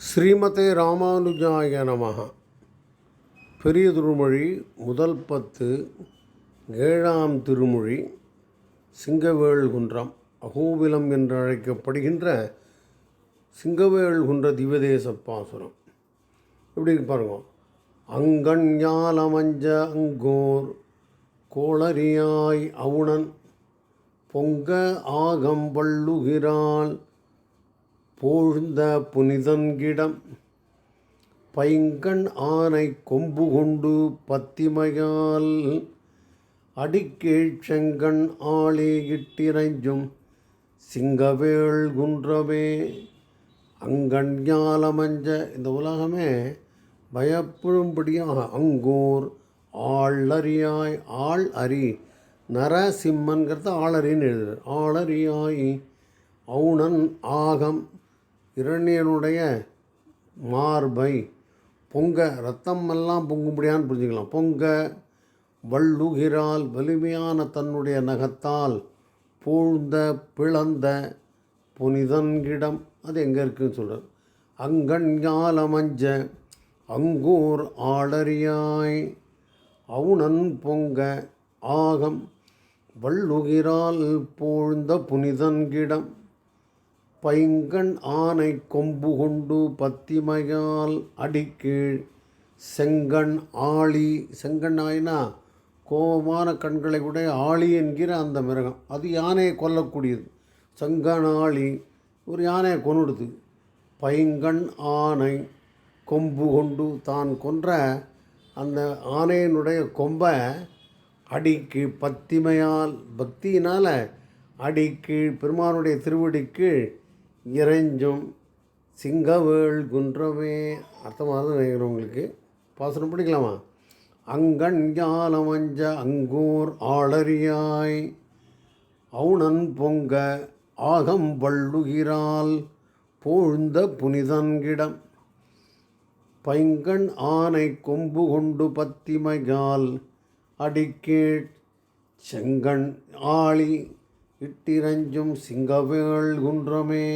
ஸ்ரீமதே ராமானுஜாய நமக பெரிய திருமொழி முதல் பத்து ஏழாம் திருமொழி சிங்கவேள்குன்றம் அகோபிலம் என்று அழைக்கப்படுகின்ற சிங்கவேள்குன்ற திவதேச பாசுரம். எப்படி இருக்கு பாருங்க. அங்கண் ஞாலமஞ்ச அங்கோர் கோளரியாய் அவுணன் பொங்க ஆகம் வள்ளுகிறாள் போழ்ந்த புனிதன்கிடம் பைங்கண் ஆனை கொம்பு கொண்டு பத்திமையால் அடிக்கீழ் செங்கண் ஆளே இட்டிரைஞ்சும் சிங்கவேள் குன்றமே. அங்கண் ஞாலமஞ்ச இந்த உலகமே பயப்படும்படியாக அங்கூர் ஆளறியாய் ஆள் அறி நரசிம்மன்கிறத ஆளறின்னு எழுது ஆளறியாய் அவுணன் ஆகம் இரணியனுடைய மார்பை பொங்க ரத்தம் எல்லாம் பொங்கும்படியான்னு புரிஞ்சுக்கலாம். பொங்க வள்ளுகிறால் வலிமையான தன்னுடைய நகத்தால் பூழ்ந்த பிளந்த புனிதன்கிடம் அது எங்கே இருக்குன்னு சொல்கிறார் அங்கண் ஞாலமஞ்ச அங்கூர் ஆளறியாய் அவுணன் பொங்க ஆகம் வள்ளுகிறால் பூழ்ந்த புனிதன்கிடம் பைங்கண் ஆனை கொம்பு கொண்டு பத்திமையால் அடிக்கீழ். செங்கண் ஆளி செங்கண் ஆயினா கோபமான கண்களை உடைய ஆளி என்கிற அந்த மிருகம். அது யானையை கொல்லக்கூடியது. செங்கண் ஆளி ஒரு யானையை கொன்னுடுது. பைங்கண் ஆனை கொம்பு கொண்டு தான் கொன்ற அந்த ஆனையினுடைய கொம்பை அடிக்கு பத்திமையால் பக்தியினால் அடிக்கீழ் பெருமானுடைய திருவடிக்கு இறைஞ்சும் சிங்கவேள் குன்றமே. அர்த்தமாக நினைக்கிறேன் உங்களுக்கு. பாசனம் பிடிக்கலாமா? அங்கண் ஞாலமஞ்ச அங்கூர் ஆளறியாய். அவுணன் பொங்க ஆகம் வள்ளுகிறாள். போழ்ந்த புனிதன்கிடம் பைங்கண் ஆனை கொம்பு கொண்டு பத்திமையால் அடிக்கேட் செங்கண் ஆளி இட்டிரஞ்சும் சிங்கவேள் குன்றமே.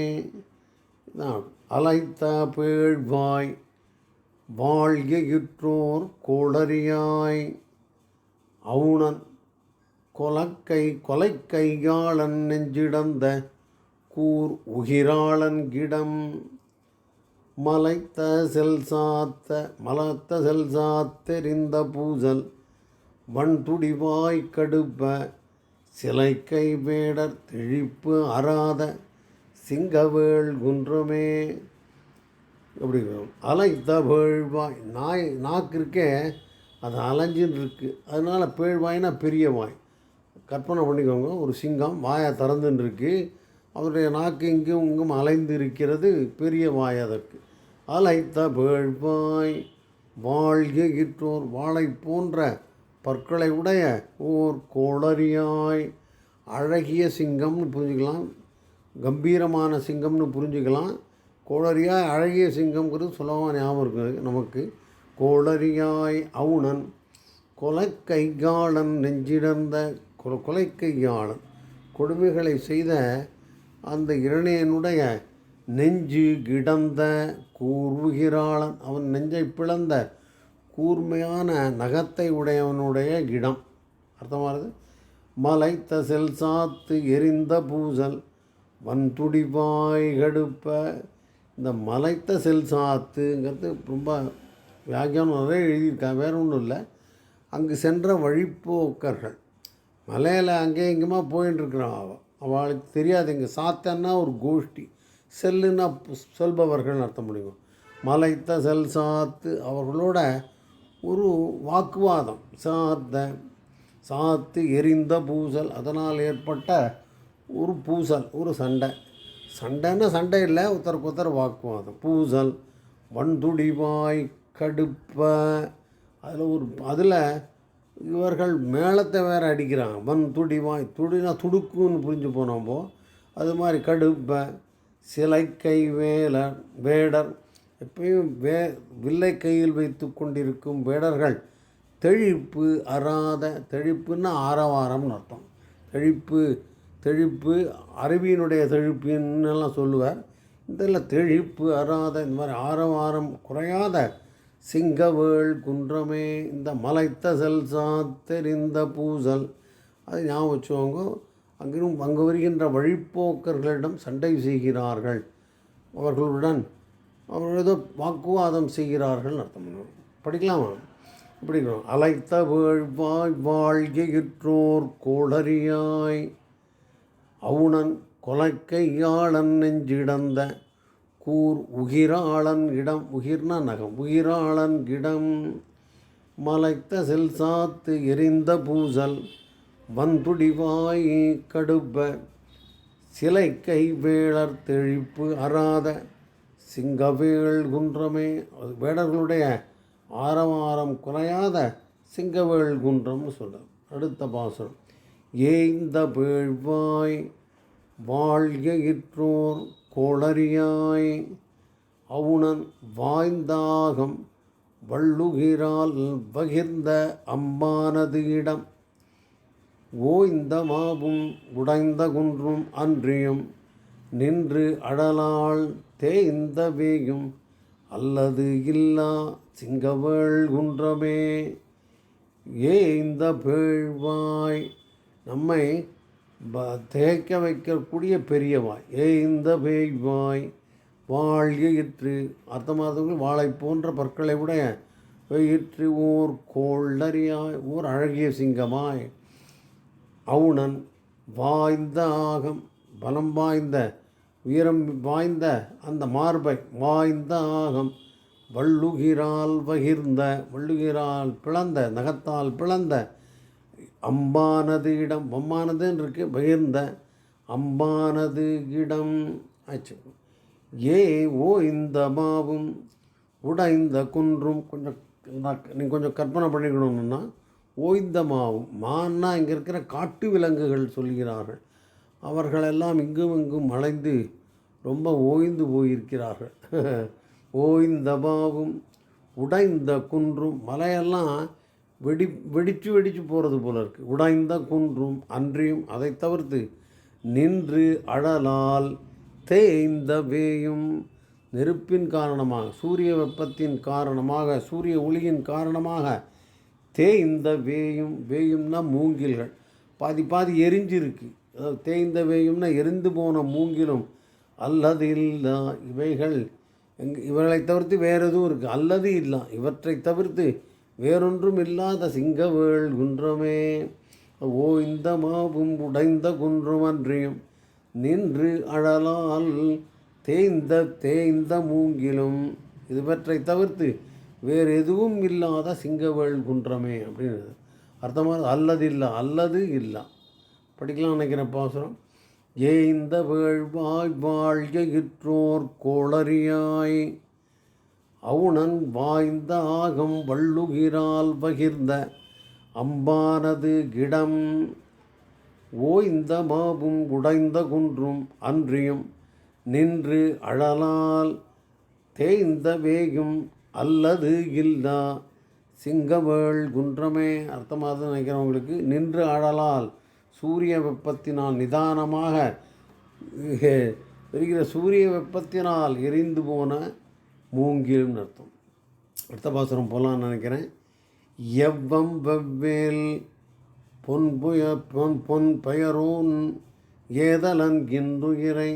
அலைத்த பேழ்வாய் வாழ்க இற்றோர் கோளரியாய் அவுணன் கொலக்கை கொலை கையாளன் நெஞ்சிடந்த கூர் உகிராளன் கிடம். மலைத்த செல் சாத்த மலத்த செல் சாத்தெறிந்த பூசல் வன்துடிவாய் கடுப்ப சிலைக்கை வேடர் திழிப்பு அறாத சிங்கவேள் குன்றமே. எப்படி அலைத்த பேழ்வாய் நாய் நாக்கு இருக்கே அது அலைஞ்சின்னு இருக்குது அதனால் பேழ்வாய்னா பெரிய வாய். கற்பனை பண்ணிக்கோங்க. ஒரு சிங்கம் வாயை திறந்துன்னு இருக்கு அவருடைய நாக்கு இங்கும் இங்கும் அலைந்து இருக்கிறது பெரிய வாய் அதற்கு. அலைத்த பேழ்வாய் வாழ்க இற்றோர் வாழை போன்ற பற்களை உடைய ஓர் கோளரியாய் அழகிய சிங்கம்னு புரிஞ்சுக்கலாம் கம்பீரமான சிங்கம்னு புரிஞ்சுக்கலாம். கோளரியாய் அழகிய சிங்கம்ங்கிறது சுலபமாக ஞாபகம் இருக்குது நமக்கு. கோளரியாய் அவுணன் கொலைக்கையாளன் நெஞ்சிடந்த கொ கொலைக்கையாளன் கொடுமைகளை செய்த அந்த இரணியனுடைய நெஞ்சு கிடந்த கூர்வுகிறாளன். அவன் நெஞ்சை பிளந்த கூர்மையான நகத்தை உடையவனுடைய இடம். அர்த்தமானது மலைத்த செல் சாத்து எரிந்த பூசல் வன்துடிவாய் கடுப்ப. இந்த மலைத்த செல் சாத்துங்கிறது ரொம்ப வியாக்கியானம் நிறைய எழுதியிருக்காங்க வேற ஒன்றும் இல்லை. அங்கு சென்ற வழிப்போக்கர்கள். மலையில் அங்கே இங்கேயுமா போயின்னு இருக்கிறான் அவள் அவளுக்கு தெரியாது இங்கே சாத்தன்னா ஒரு கோஷ்டி. செல்லுன்னா செல்பவர்கள் அர்த்தம் முடியும் மலைத்த செல் சாத்து அவர்களோட ஒரு வாக்குவாதம். சாத்த சாத்து எரிந்த பூசல் அதனால் ஏற்பட்ட ஒரு பூசல் ஒரு சண்டை. சண்டைன்னா சண்டை இல்லை ஒருத்தருக்கு ஒருத்தர் வாக்குவாதம். பூசல் வன்துடிவாய் கடுப்ப அதில் ஒரு அதில் இவர்கள் மேளத்தை வேற அடிக்கிறாங்க. வன் துடிவாய் துடினா துடுக்குன்னு புரிஞ்சு போனோம்போ அது மாதிரி கடுப்ப சிலைக்கை வேலர் வேடர் எப்பயும் வே வில்லை கையில் வைத்து கொண்டிருக்கும் வேடர்கள் தெழிப்பு அறாத தெழிப்புன்னா ஆரவாரம்னு அர்த்தம். தெழிப்பு தெழிப்பு அருவியினுடைய தெழிப்புன்னெல்லாம் சொல்லுவார்? இதில் தெழிப்பு அறாத இந்த மாதிரி ஆரவாரம் குறையாத சிங்கவேள் குன்றமே இந்த மலைத்த சாத்தெறிந்த தெரிந்த பூசல் அது ஞாபகம் வச்சுவாங்க அங்கிரும் அங்கு வருகின்ற வழிப்போக்கர்களிடம் சண்டை செய்கிறார்கள். அவர்களுடன் அவர் ஏதோ வாக்குவாதம் செய்கிறார்கள் அர்த்தம் பண்ணுவோம் படிக்கலாமா படிக்கிறோம் அலைத்த வேள்வாய் வாழ்கிற்றோர் கோளறியாய் அவுணன் கொலைக்கையாளன் நெஞ்சிடந்த கூர் உகிராளன் இடம். உகிர்னா நகம். உகிராளன் இடம் மலைத்த செல் சாத்து எரிந்த பூசல் வந்துடிவாய் கடுப்ப சிலை கை வேளர் தெழிப்பு அறாத சிங்கவேள் குன்றமே அது வேடர்களுடைய ஆரவாரம் குறையாத சிங்கவேள் குன்றம்னு சொல்கிறார் அடுத்த பாசுரம். ஏய்ந்த பேழ்வாய் வாழ்க இற்றோர் அவுணன் வாய்ந்தாகம் வள்ளுகிறால் பகிர்ந்த அம்பானது இடம். ஓய்ந்த மாவும் உடைந்த குன்றும் அன்றியும் நின்று அடலால் தேய்ந்த வேயும் அல்லது இல்லா சிங்கவள் குன்றமே. ஏய்ந்த பேழ்வாய் நம்மை ப- தேய்க்க வைக்கக்கூடிய பெரியவாய். ஏய்ந்த பேய்வாய் வாழ்கிற்று அர்த்தமாதவர்கள் வாழை போன்ற பற்களை உடைய வெயிற்று ஓர் கோள்ளறியாய் ஓர் அழகிய சிங்கமாய். அவுணன் வாய்ந்த ஆகம் பலம் வாய்ந்த வீரம் வாய்ந்த அந்த மார்பை வாய்ந்த ஆகம். வள்ளுகிறால் பகிர்ந்த வள்ளுகிறால் பிளந்த நகத்தால் பிளந்த அம்பானது இடம் அம்மானதுன்னு இருக்கு பகிர்ந்த அம்பானது இடம். ஆச்சு. ஏ ஓ இந்த மாவும் உடைந்த குன்றும் கொஞ்சம் நான் நீங்கள் கொஞ்சம் கற்பனை பண்ணிக்கணும்னா ஓய்ந்த மாவும் மான்னா இங்கே இருக்கிற காட்டு விலங்குகள் சொல்கிறார்கள். அவர்களெல்லாம் இங்கும் இங்கும் மலைந்து ரொம்ப ஓய்ந்து போயிருக்கிறார்கள். ஓய்ந்த பாவும் உடைந்த குன்றும் மலையெல்லாம் வெடி வெடிச்சு வெடிச்சு போகிறது போல இருக்குது உடைந்த குன்றும் அன்றியும் அதை தவிர்த்து நின்று அழலால் தேய்ந்த வேயும் நெருப்பின் காரணமாக சூரிய வெப்பத்தின் காரணமாக சூரிய ஒளியின் காரணமாக தேய்ந்த வேயும் வேயும்னா மூங்கில்கள். பாதி பாதி எரிஞ்சிருக்கு. அதாவது தேய்ந்த வேயும்னா எரிந்து போன மூங்கிலும் அல்லது இல்லா இவைகள் எங் இவர்களை தவிர்த்து வேறு எதுவும் இருக்குது அல்லது இல்லா இவற்றை தவிர்த்து வேறொன்றும் இல்லாத சிங்கவேள் குன்றமே. ஓ இந்த மாவும் உடைந்த குன்றமன்றியும் நின்று அழலால் தேய்ந்த தேய்ந்த மூங்கிலும். இதுவற்றை தவிர்த்து வேறு எதுவும் இல்லாத சிங்கவேள் குன்றமே அப்படின்னு அர்த்தமாக அல்லது இல்லை அல்லது இல்லை. படிக்கலாம் நினைக்கிறேன் பாசுரம். ஏய்ந்த வேள்வாய் வாழ்க இற்றோர் கோளரியாய் அவுணன் வாய்ந்த ஆகம் வள்ளுகிறால் பகிர்ந்த அம்பானது கிடம். ஓய்ந்த மாவும் உடைந்த குன்றும் அன்றியும் நின்று அழலால் தேய்ந்த வேகும் அல்லது இல்லா. சிங்கவேள் குன்றமே. அர்த்தமாக நினைக்கிறவங்களுக்கு நின்று அழலால் சூரிய வெப்பத்தினால் நிதானமாக வருகிற சூரிய வெப்பத்தினால் எரிந்து போன மூங்கில்னு அர்த்தம் அடுத்த பாசுரம் போகலான்னு நினைக்கிறேன். எவ்வம் வெவ்வேல் பொன் புய பொன் பொன் பெயரோன் ஏதலன் இன்றுயிரை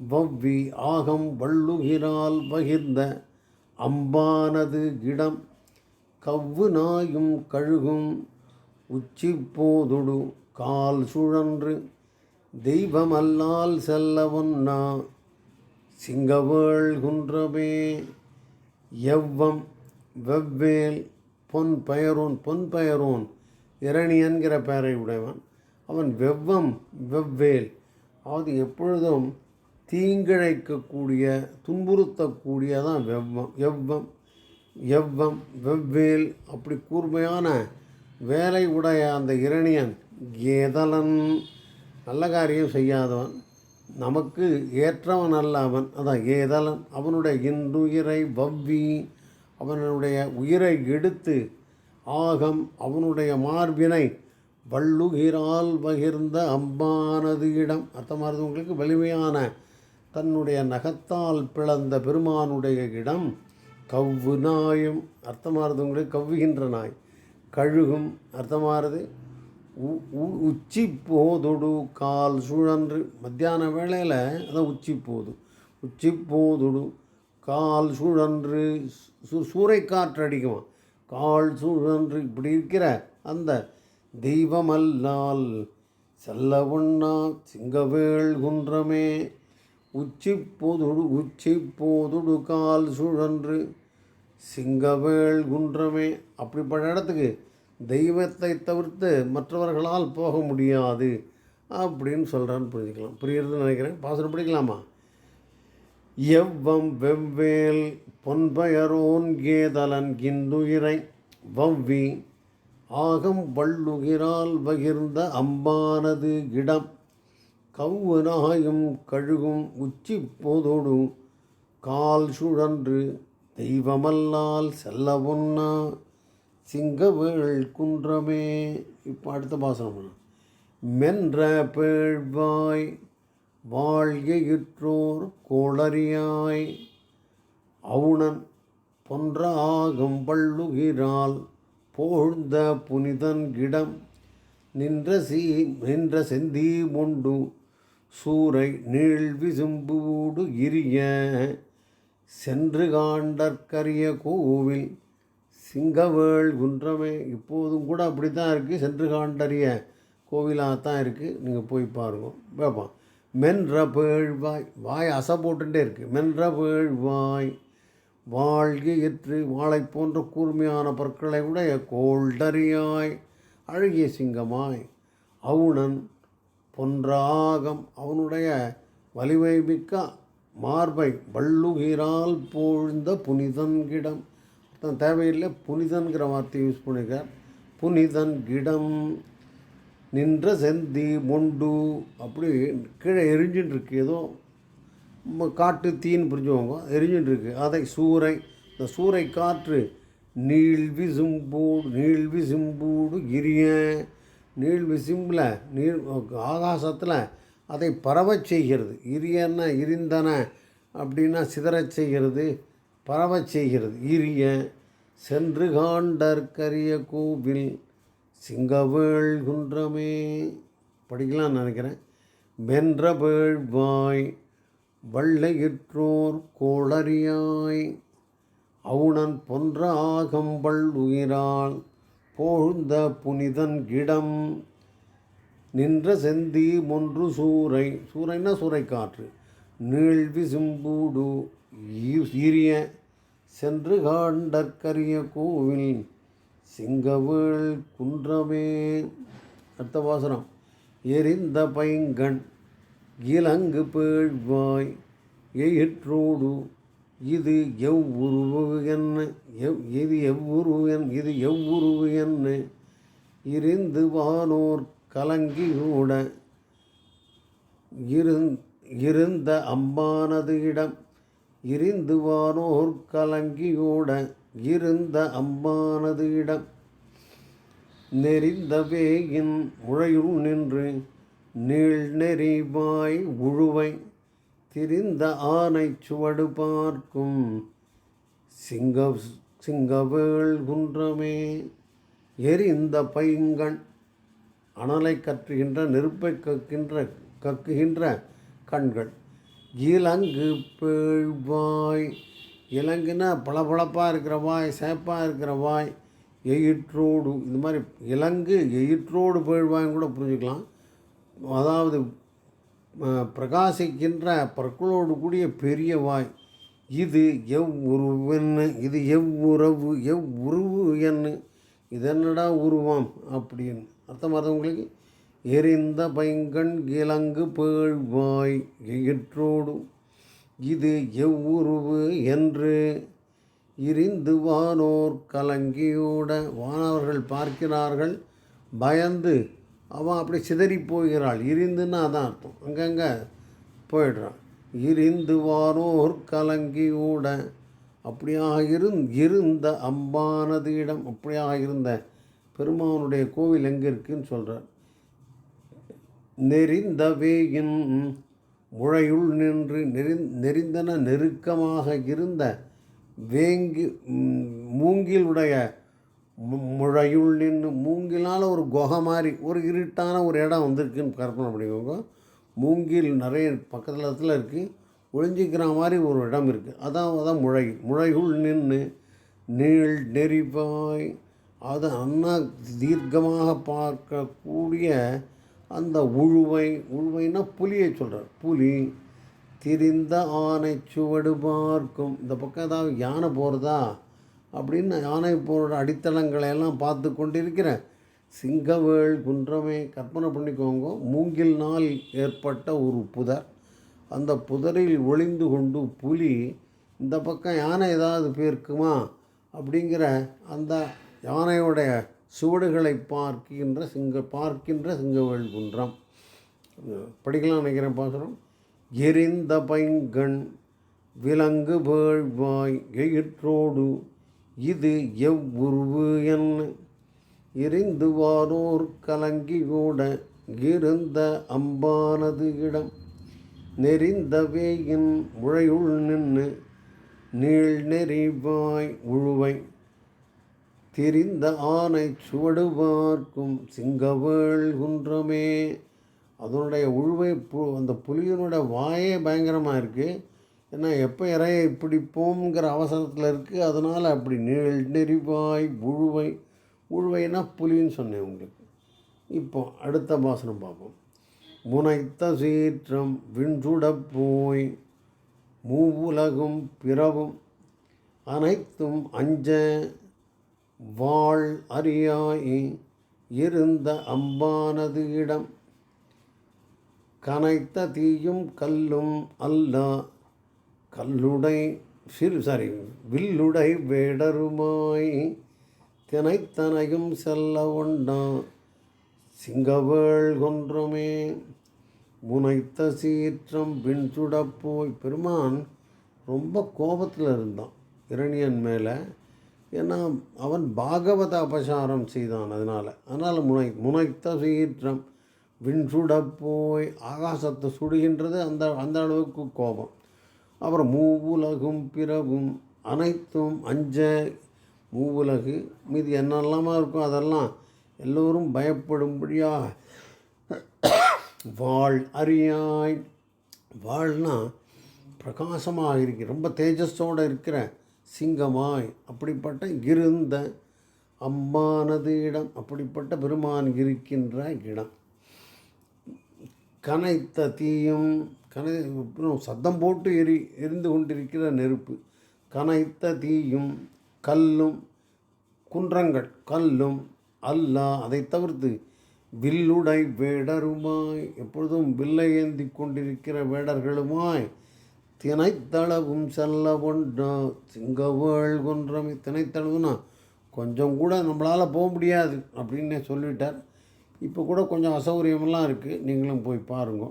வவ்வி ஆகம் வள்ளுகிறால் பகிர்ந்த அம்பானது இடம் கவ்வு நாயும் கழுகும் உச்சி போதுடு கால் சுழன்று தெய்வமல்லால் செல்ல ஒன்னா சிங்கவேள் குன்றமே. எவ்வம் வெவ்வேல் பொன் பெயரோன் பொன் பெயரோன் இரணி என்கிற பெயரை உடையவன். அவன் வெவ்வம் வெவ்வேல். அது எப்பொழுதும் தீங்கிழைக்கக்கூடிய துன்புறுத்தக்கூடியதான் வெவ்வம். எவ்வம் எவ்வம் வெவ்வேல். அப்படி கூர்மையான வேலை உடைய அந்த இரணியன் ஏதலன் நல்ல காரியம் செய்யாதவன் நமக்கு ஏற்றவன் அல்ல அவன். அதான் ஏதலன் அவனுடைய இன்றுயிரை வவ்வி அவனுடைய உயிரை எடுத்து ஆகம் அவனுடைய மார்பினை வள்ளுகிறால் பகிர்ந்த அம்பானது இடம். அர்த்தமானது உங்களுக்கு வலிமையான தன்னுடைய நகத்தால் பிளந்த பெருமானுடைய இடம். கவ்வு நாயும். அர்த்தமானது உங்களுக்கு கவ்வுகின்ற நாய். கழுகும் அர்த்தமாகிறது உ- உ- உச்சி போதொடு கால் சுழன்று. மத்தியான வேளையில் அதான் உச்சி போதும் உச்சி போதொடு கால் சுழன்று சு சூறைக்காற்று அடிக்குமா கால் சுழன்று இப்படி இருக்கிற அந்த தெய்வமல்லால் செல்ல உண்ணா சிங்கவேள் குன்றமே. உச்சி போதொடு உச்சி போதொடு கால் சுழன்று சிங்கவேள் குன்றமே. அப்படிப்பட்ட இடத்துக்கு தெய்வத்தை தவிர்த்து மற்றவர்களால் போக முடியாது அப்படின்னு சொல்கிறான்னு புரிஞ்சுக்கலாம். புரியுறதுன்னு நினைக்கிறேன். பாசனம் பிடிக்கலாமா? எவ்வம் வெவ்வேல் பொன்பயரோன் கேதலன் கிந்துயிரை வவ்வி ஆகம் வள்ளுகிறால் பகிர்ந்த அம்பானது இடம். கவ்வுனாயும் கழுகும் உச்சி போதோடு கால் சுழன்று தெய்வமல்லால் செல்ல ஒன்னா சிங்கவேள் குன்றமே. இப்போ அடுத்த பாசனம் மென்ற பேழ்வாய் வாழ்கையுற்றோர் கோளரியாய் அவுணன் பொன்ற ஆகம் பள்ளுகிறாள் போழ்ந்த புனிதன் கிடம் நின்ற சீ நின்ற செந்தி மொண்டு சூரை நீள் இரிய சென்று காண்டற்கரிய கோவில் சிங்கவேள் குன்றமே. இப்போதும் கூட அப்படி தான் இருக்குது சென்று காண்டறிய கோவிலாக தான் இருக்குது நீங்கள் போய் பாருவோம் பார்ப்போம் மென்ற பேழ்வாய். வாய் அசை போட்டுகிட்டே இருக்குது மென்ற பேழ்வாய். வாழ்கையற்று வாழை போன்ற கூர்மையான பற்களை உடைய கோல்டரியாய் அழகிய சிங்கமாய். அவுணன் பொன்றாகம். அவனுடைய வலிமை மிக்க மார்பை வள்ளுகிறால் போழ்ந்த புனிதன் கிடம். தேவையில்லை புனிதன்கிற வார்த்தையை யூஸ் பண்ணியிருக்கார் புனிதன் கிடம் நின்ற செந்தி மொண்டு அப்படி கீழே எரிஞ்சுட்டு இருக்கு ஏதோ காட்டு தீன்னு புரிஞ்சுவாங்க எரிஞ்சுட்டு இருக்கு அதை சூறை இந்த சூறை காற்று நீழ்வி சிம்பூடு நீழ்வி சிம்பூடு கிரிய. நீழ்வி சிம்பில் நீர் ஆகாசத்தில் அதை பரவச் செய்கிறது. இரியன்னா இருந்தன அப்படின்னா சிதறச் செய்கிறது பரவச் செய்கிறது. இரிய சென்று காண்டற்கரிய கோவில் சிங்கவேள் குன்றமே படிக்கலாம்னு நினைக்கிறேன். வென்ற பேழ்வாய் வள்ளையிற்றோர் கோளரியாய் அவுணன் பொன்ற உயிரால் உயிராள் போழ்ந்த புனிதன் கிடம் நின்ற செந்தி மொன்று சூறை. சூறைன்னா சூறைக்காற்று. நீழ்வி சிம்பூடு ஈரிய சென்று காண்டற்கரிய கோவில் சிங்கவேள் குன்றமே. அடுத்த வாசனம். எரிந்த பைங்கண் இலங்கு பேழ்வாய் எயிற்றோடு இது எவ்வுருவு என்ன எவ் இது எவ்வுருவு என் இது எவ்வுருவு என்ன இருந்து வானோர் கலங்கி ஊட இருந் இருந்த அம்பானது இடம். இருந்து கலங்கியூட இருந்த அம்பானது இடம். நெறிந்த வேயின் முழையுள் நின்று நீள் நெறிவாய் உழுவை திரிந்த ஆனை சுவடு பார்க்கும் சிங்க சிங்கவேள் குன்றமே. எரிந்த பைங்கண் அனலை கற்றுகின்ற நெருப்பை கக்கின்ற கக்குகின்ற கண்கள். இலங்கு பேழ்வாய். இலங்குன்னா பளபளப்பாக இருக்கிற வாய் சேப்பாக இருக்கிற வாய் எயிற்றோடு. இந்த மாதிரி இலங்கு எயிற்றோடு பேழ்வாயும் கூட புரிஞ்சுக்கலாம். அதாவது பிரகாசிக்கின்ற பற்களோடு கூடிய பெரிய வாய். இது எவ்வுருவென்னு இது எவ்வுறவு எவ்வுருவு என்ன இது என்னடா உருவம் அப்படின்னு. அர்த்தம் வருது உங்களுக்கு? எரிந்த பைங்கண் கிழங்கு பேழ்வாய் எயிற்றோடும் இது எவ்வுருவு என்று இரிந்து வானோர் கலங்கியோட வானவர்கள் பார்க்கிறார்கள். பயந்து அவன் அப்படி சிதறி போகிறாள். இரிந்துன்னா அதான் அர்த்தம். அங்கங்கே போயிடுறான். இருந்து வானோர் கலங்கியோட அப்படியாக இருந் இருந்த அம்பானது இடம் அப்படியாக இருந்த பெருமானுடைய கோவில் எங்கே இருக்குன்னு சொல்கிறார் நெறிந்தவேயின் முழையுள் நின்று நெறி நெறிந்தன நெருக்கமாக இருந்த வேங்கி மூங்கிலுடைய மு- முழையுள் நின்று மூங்கிலால் ஒரு குகை மாதிரி ஒரு இருட்டான ஒரு இடம் வந்திருக்குன்னு கற்பனை பண்ணிக்கோங்க. மூங்கில் நிறைய பக்கத்தில் இடத்துல இருக்குது ஒழிஞ்சிக்கிற மாதிரி ஒரு இடம் இருக்குது அதான் அதான் முழை முழையுள் நின்று நீள் நெறிப்பாய் அது அண்ணா தீர்க்கமாக பார்க்கக்கூடிய அந்த உழுவை உழுவைன்னா புலியை சொல்கிறார் புலி திரிந்த ஆனை சுவடு பார்க்கும். இந்த பக்கம் ஏதாவது யானை போகிறதா அப்படின்னு யானை போகிற அடித்தளங்களை எல்லாம் பார்த்து கொண்டிருக்கிறேன். சிங்கவேள் குன்றமே கற்பனை பண்ணிக்கோங்க. மூங்கில் நாள் ஏற்பட்ட ஒரு புதர். அந்த புதரில் ஒளிந்து கொண்டு புலி இந்த பக்கம் யானை ஏதாவது போயிருக்குமா அப்படிங்கிற அந்த யானையுடைய சுவடுகளை பார்க்கின்ற சிங்க பார்க்கின்ற சிங்கவேல் குன்றம். படிக்கலாம் நினைக்கிறேன் பாசுரம். எரிந்த பைங்கண் விலங்கு வேள்வாய் எயிற்றோடு இது எவ்வுருவு என்ன எரிந்து வாரோர் கலங்கி கூட இருந்த அம்பானது இடம். நெறிந்த வேயின் முழையுள் நின்று நீள் நெறிவாய் உழுவை. திரிந்த ஆனை சுவடு பார்க்கும் சிங்கவேள் குன்றமே. அதனுடைய உழுவை பு அந்த புலியினோட வாயே பயங்கரமாக இருக்குது ஏன்னா எப்போ இறையை பிடிப்போங்கிற அவசரத்தில் இருக்குது அதனால் அப்படி நீள் நெறிவாய் உழுவை உழுவைனா புலின்னு சொன்னேன் உங்களுக்கு. இப்போ அடுத்த பாசனம் பார்ப்போம். முனைத்த சீற்றம் விண்சுட போய் மூவுலகும் பிறவும் அனைத்தும் அஞ்ச வாழ் அறியாயே இருந்த அம்பானது இடம். கனைத்த தீயும் கல்லும் அல்ல கல்லுடை சிறு சாரி வில்லுடை வேடருமாய் தினைத்தனையும் செல்ல உண்டா? சிங்கவேள் கொன்றமே முனைத்த சீற்றம் பின் சுடப்போய். பெருமான் ரொம்ப கோபத்தில் இருந்தான். இரணியன் மேலே ஏன்னா அவன் பாகவத அபசாரம் செய்தான் அதனால். அதனால் முனை முனைத்த சீற்றம். விண் சுடப்போய் ஆகாசத்தை சுடுகின்றது அந்த அந்த அளவுக்கு கோபம். அப்புறம் மூவுலகும் பிறவும் அனைத்தும் அஞ்ச மூவுலகு. மீதி என்னெல்லாமா இருக்கும் அதெல்லாம் எல்லோரும் பயப்படும்படியாக வாழ் அறியாய். வாழ்னா பிரகாசமாக இருக்கிற ரொம்ப தேஜஸோடு இருக்கிற சிங்கமாய். அப்படிப்பட்ட இருந்த அம்மானது இடம் அப்படிப்பட்ட பெருமான் இருக்கின்ற இடம். கனைத்த தீயும் கனை சத்தம் போட்டு எரி எரிந்து கொண்டிருக்கிற நெருப்பு. கனைத்த தீயும் கல்லும் குன்றங்கள் கல்லும் அல்லா அதை தவிர்த்து வில்லுடை வேடருமாய். எப்பொழுதும் வில்லை ஏந்தி கொண்டிருக்கிற வேடர்களுமாய் தினைத்தளவும் செல்ல ஒன்றா சிங்கவேள் குன்றம் தினைத்தளவுனா கொஞ்சம் கூட நம்மளால் போக முடியாது அப்படின்னு சொல்லிட்டார். இப்போ கூட கொஞ்சம் அசௌகரியமெல்லாம் இருக்குது நீங்களும் போய் பாருங்க.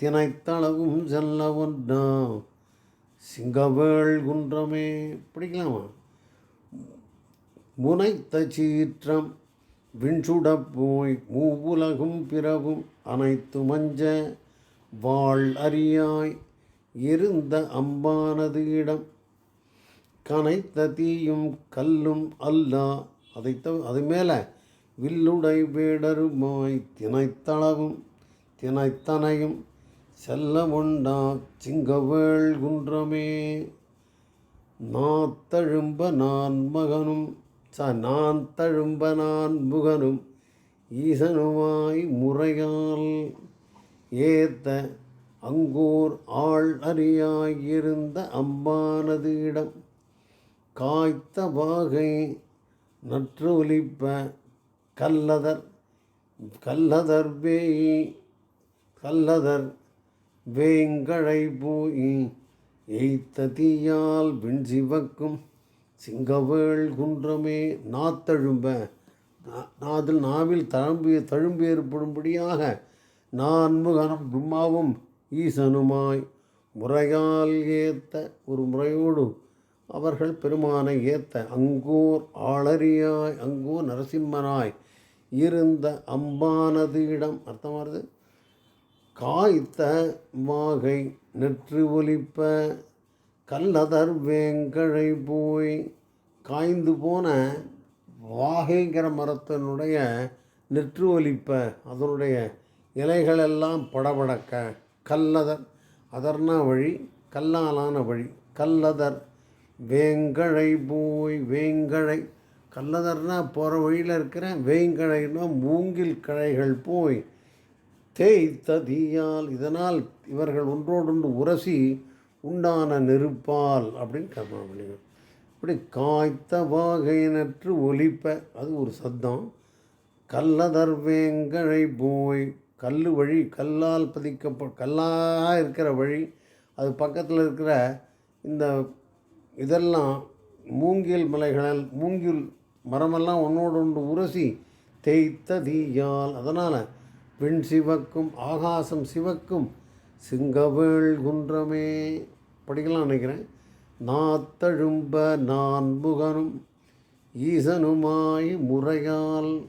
தினைத்தளவும் செல்ல ஒன்றா சிங்கவேள் குன்றமே பிடிக்கலாமா? முனைத்த சீற்றம் விண்சுட போய் மூவுலகும் பிறவும் அனைத்து மஞ்ச வாழ் அறியாய் இருந்த அம்பானது இடம். கனைத்த தீயும் கல்லும் அல்லா. அதை தவ அது மேலே வில்லுடை வேடருமாய் தினைத்தளவும் தினைத்தனையும் செல்ல உண்டா சிங்கவேள் குன்றமே. நாத்தழும்ப நான் மகனும் ச நான் தழும்ப நான் முகனும் ஈசனுமாய் முறையால் ஏத்த அங்கோர் ஆள் அறியாயிருந்த அம்பானது இடம். காய்த்த வாகை நற்று ஒலிப்ப கல்லதர் கல்லதர் வேயி கல்லதர் வேங்கழை போயி எய்த்த தீயால் விண் சிவக்கும் சிங்கவேள் குன்றமே நாத்தழும்ப. அதில் நாவில் தழும்பி தழும்பு ஏற்படும்படியாக நான்முகனும் பிரம்மாவும் ஈசனுமாய் முறையால் ஏத்த ஒரு முறையோடு அவர்கள் பெருமானை ஏத்த. அங்கோர் ஆளறியாய் அங்கோர் நரசிம்மனாய் இருந்த அம்பானது இடம். அர்த்தமானது காய்த்த வாகை நெற்று ஒலிப்ப கல்லதர் வேங்கழை போய் காய்ந்து போன வாகைங்கிற மரத்தினுடைய நெற்று ஒலிப்ப அதனுடைய இலைகளெல்லாம் படபடக்க. கல்லதர். அதர்னா வழி கல்லாலான வழி. கல்லதர் வேங்கழை போய் வேங்கழை. கல்லதர்னா போகிற வழியில் இருக்கிற வேங்கழைனா மூங்கில் கழைகள் போய் தேய்த்த தீயால் இதனால் இவர்கள் ஒன்றோடொன்று உரசி உண்டான நெருப்பால் அப்படின்னு கற்பனை பண்ணிக்கணும். இப்படி காய்த்த வாகையினற்று ஒலிப்ப அது ஒரு சத்தம். கல்லதர் வேங்கழை போய் கல் வழி கல்லால் பதிக்கப்ப கல்லாக இருக்கிற வழி அது பக்கத்தில் இருக்கிற இந்த இதெல்லாம் மூங்கில் மலைகளால் மூங்கில் மரமெல்லாம் ஒன்றோடு ஒன்று உரசி தேய்த்த தீயால். அதனால் விண் சிவக்கும் ஆகாசம் சிவக்கும் சிங்கவேள் குன்றமே. படிக்கலாம் நினைக்கிறேன். நாத்தழும்ப நான் முகனும் ஈசனுமாய் முறையால்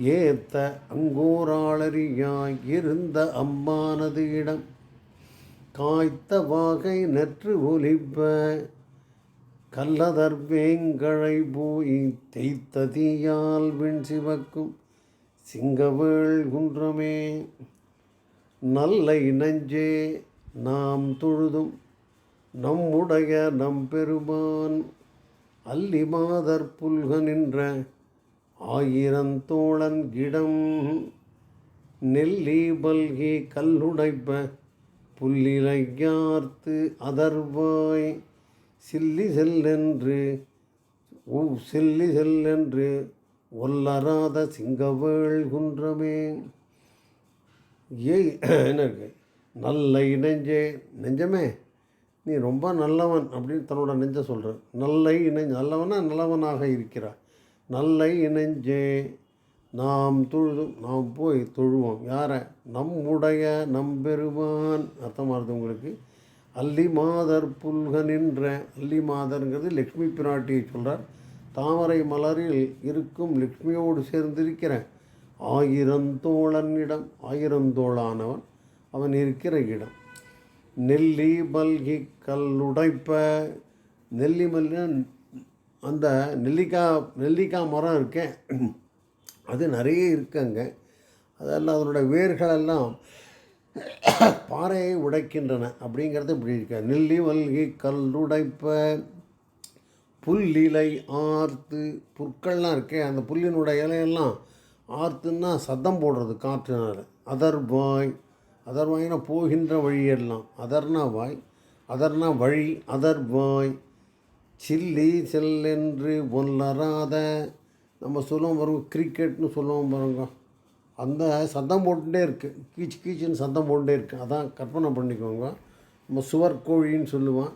ஏத்த அங்கோராளரியாய் இருந்த அம்மானது இடம். காய்த்த வாகை நற்று ஒலிப்ப கல்லதர் வேங்கழை போய் தேய்த்த தீயால் விண் சிவக்கும் சிங்கவேள் குன்றமே. நல்லை நஞ்சே நாம் தொழுதும் நம்முடைய நம்பெருமான் அல்லி மாதர் புல்க நின்ற ஆயிரந்தோழன் கிடம். நெல்லி பல்கி கல்லுடைப்ப புல்லிலையார்த்து அதர்வாய். சில்லி செல்லென்று ஊ சில்லி செல்லென்று ஒல்லராத சிங்கவேள் குன்றமே. ஏய் என்ன இருக்கு? நல்ல இணைஞ்சே. நெஞ்சமே நீ ரொம்ப நல்லவன் அப்படின்னு தன்னோட நெஞ்ச சொல்கிற நல்ல இணைஞ்ச நல்லவனா நல்லவனாக இருக்கிறாய். நல்லை இணைஞ்சே நாம் தொழுதும் நாம் போய் தொழுவோம். யாரை? நம்முடைய நம்பெருமான். அர்த்தமாகுது உங்களுக்கு. அல்லி மாதர் புல்கனின்ற அல்லி மாதர்ங்கிறது லக்ஷ்மி பிராட்டியை சொல்கிறார் தாமரை மலரில் இருக்கும் லக்ஷ்மியோடு சேர்ந்திருக்கிற ஆயிரந்தோழனிடம் ஆயிரந்தோளானவன் அவன் இருக்கிற இடம். நெல்லி மல்கி கல்லுடைப்ப நெல்லி மல்லின அந்த நெல்லிக்காய் நெல்லிக்காய் மரம் இருக்கேன் அது நிறைய இருக்குங்க. அதெல்லாம் அதனோட வேர்களெல்லாம் பாறையை உடைக்கின்றன. அப்படிங்கிறது இப்படி இருக்க. நெல்லி வல்கி கல்லுடைப்ப புல்லிலை ஆர்த்து புற்கள்லாம் இருக்கே. அந்த புல்லினுடைய இலையெல்லாம் ஆர்த்துன்னா சத்தம் போடுறது காற்றுனால. அதர்வாய் அதர்வாய்னா போகின்ற வழியெல்லாம். அதர்னா வாய் அதர்னா வழி அதர்வாய் சில்லி செல்லென்று ஒல்லராத நம்ம சொல்லுவோம் பாருங்க கிரிக்கெட்னு சொல்லுவோம் பாருங்க. அந்த சத்தம் போட்டுகிட்டே இருக்குது கீச் கீச்சுன்னு சத்தம் போட்டுட்டே இருக்குது அதான் கற்பனை பண்ணிக்கோங்க. நம்ம சுவர் கோழின்னு சொல்லுவோம்.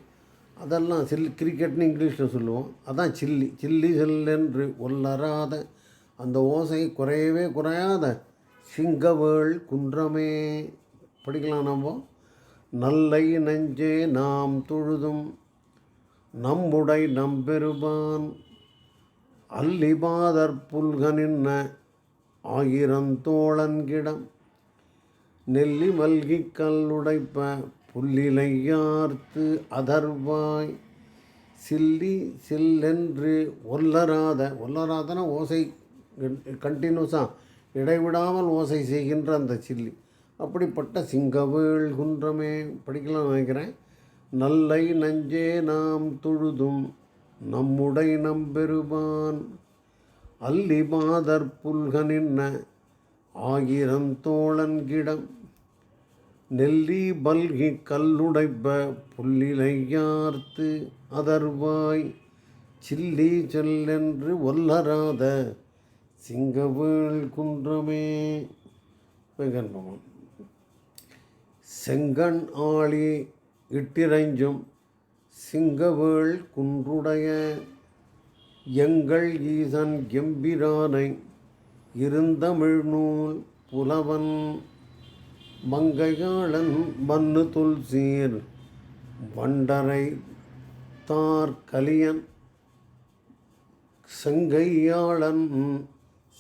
அதெல்லாம் சில் கிரிக்கெட்னு இங்கிலீஷில் சொல்லுவோம். அதான் சில்லி. சில்லி செல்லென்று ஒல்லராத அந்த ஓசை குறையவே குறையாத. சிங்கவேள் குன்றமே. படிக்கலாம் நம்ம. நல்லை நெஞ்சே நாம் தொழுதும். நம்முடை நம்பெருமான் அல்லிபாதர் புல்கனின்ன ஆயிரந்தோழன்கிடம் நெல்லி மல்கி கல்லுடைப்ப புல்லிலையார்த்து அதர்வாய். சில்லி சில்லென்று ஒல்லராத ஒல்லராதன ஓசை கண்டினியூஸாக இடைவிடாமல் ஓசை செய்கின்ற அந்த சில்லி. அப்படிப்பட்ட சிங்கவேள் குன்றமே படிக்கலாம் நினைக்கிறேன். நல்லை நஞ்சே நாம் தொழுதும் நம்முடை நம்பெருமான். அல்லி மாதர் புல்கனின்ன ஆயிரம் தோழன்கிடம் நெல்லி பல்கி கல்லுடைப்ப புல்லிலையார்த்து அதர்வாய். சில்லி செல்லென்று ஒல்லராத சிங்கவேள் குன்றமே. வெங்கன்பவன் செங்கண் ஆளி இட்டிறைஞ்சும் சிங்கவேள் குன்றுடைய எங்கள் ஈசன் எம்பிரானை இருந்தமிழ் நூல் புலவன் மங்கையாளன் மண்ணு துல்சீர் வண்டரை தார் கலியன் செங்கையாளன்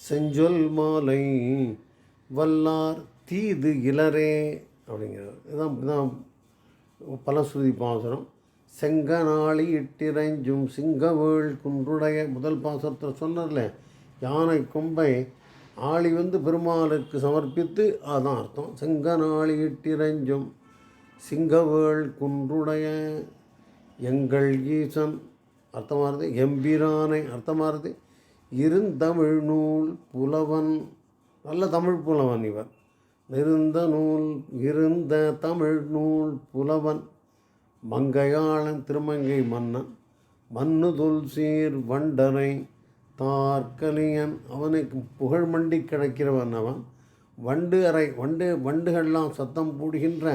செஞ்சொல் மாலை வல்லார் தீது இளரே அப்படிங்கிறார். இதான் இதான் பலஸ்ருதி பாசுரம் செங்கனாளி இட்டிரைஞ்சும் சிங்கவேள் குன்றுடைய முதல் பாசுரத்தில் சொன்னார்ல யானை கொம்பை ஆளி வந்து பெருமாளுக்கு சமர்ப்பித்து அதான் அர்த்தம். செங்கனாளி இட்டிரைஞ்சும் சிங்கவேள் குன்றுடைய எங்கள் ஈசன். அர்த்தமாகிறது எம்பிரானை அர்த்தமாகிறது இருந்தமிழ் நூல் புலவன். நல்ல தமிழ் புலவன் இவர். நிருந்த நூல் இருந்த தமிழ் நூல் புலவன் மங்கையாளன் திருமங்கை மன்னன் மன்னுதுல் சீர் வண்டனை தார்கலியன் அவனுக்கு புகழ் மண்டி கிடைக்கிறவன் அவன். வண்டு அறை வண்டு வண்டுகள்லாம் சத்தம் போடுகின்ற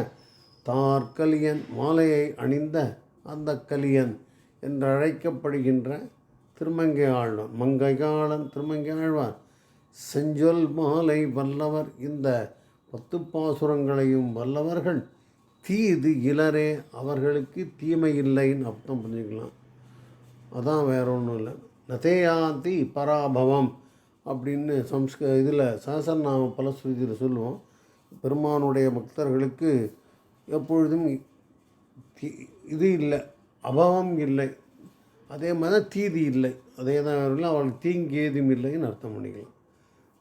தார்கலியன் மாலையை அணிந்த அந்த கலியன் என்று அழைக்கப்படுகின்ற திருமங்கை ஆழ்வான் மங்கையாளன் திருமங்கை ஆழ்வார் செஞ்சொல் மாலை வல்லவர் இந்த பத்து பாசுரங்களையும் வல்லவர்கள். தீது இலரே அவர்களுக்கு தீமை இல்லைன்னு அர்த்தம் புரிஞ்சுக்கலாம் அதான் வேற ஒன்றும் இல்லை. நதேயாந்தி பராபவம் அப்படின்னு சம்ஸ்க இதில் சஹசரநாம பலஸ்ருதியில் சொல்லுவோம். பெருமானுடைய பக்தர்களுக்கு எப்பொழுதும் இது இல்லை அபவம் இல்லை. அதே மாதிரி தீதி இல்லை. அதே தான் வரல அவளுக்கு தீங்கு ஏதும் இல்லைன்னு அர்த்தம் பண்ணிக்கலாம்.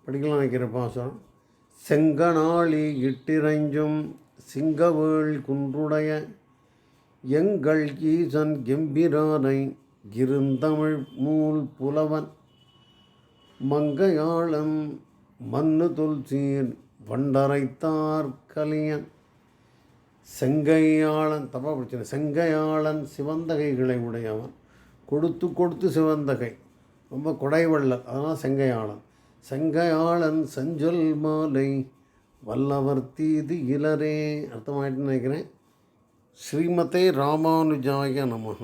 படிக்கலாம் நினைக்கிற பாசம் செங்கனாளி இட்டிரைஞ்சும் சிங்கவேள் குன்றுடைய எங்கள் ஈசன் கெம்பிரானை இருந்தமிழ் நூல் புலவன். மங்கையாளம் மண்ணு தொல்சீர் வண்டரைத்தார் கலியன் செங்கையாளன் தப்பா பிரச்சனை செங்கையாளன் சிவந்தகைகளை உடையவன். கொடுத்து கொடுத்து சிவந்தகை. ரொம்ப கொடைவள்ளல். அதனால் செங்கையாளன். செங்கையாளன் செஞ்சொல் மாலை வல்லவர் தீது இலரே அர்த்தமாயிட்டுன்னு நினைக்கிறேன். ஸ்ரீமதே ராமானுஜாய நமः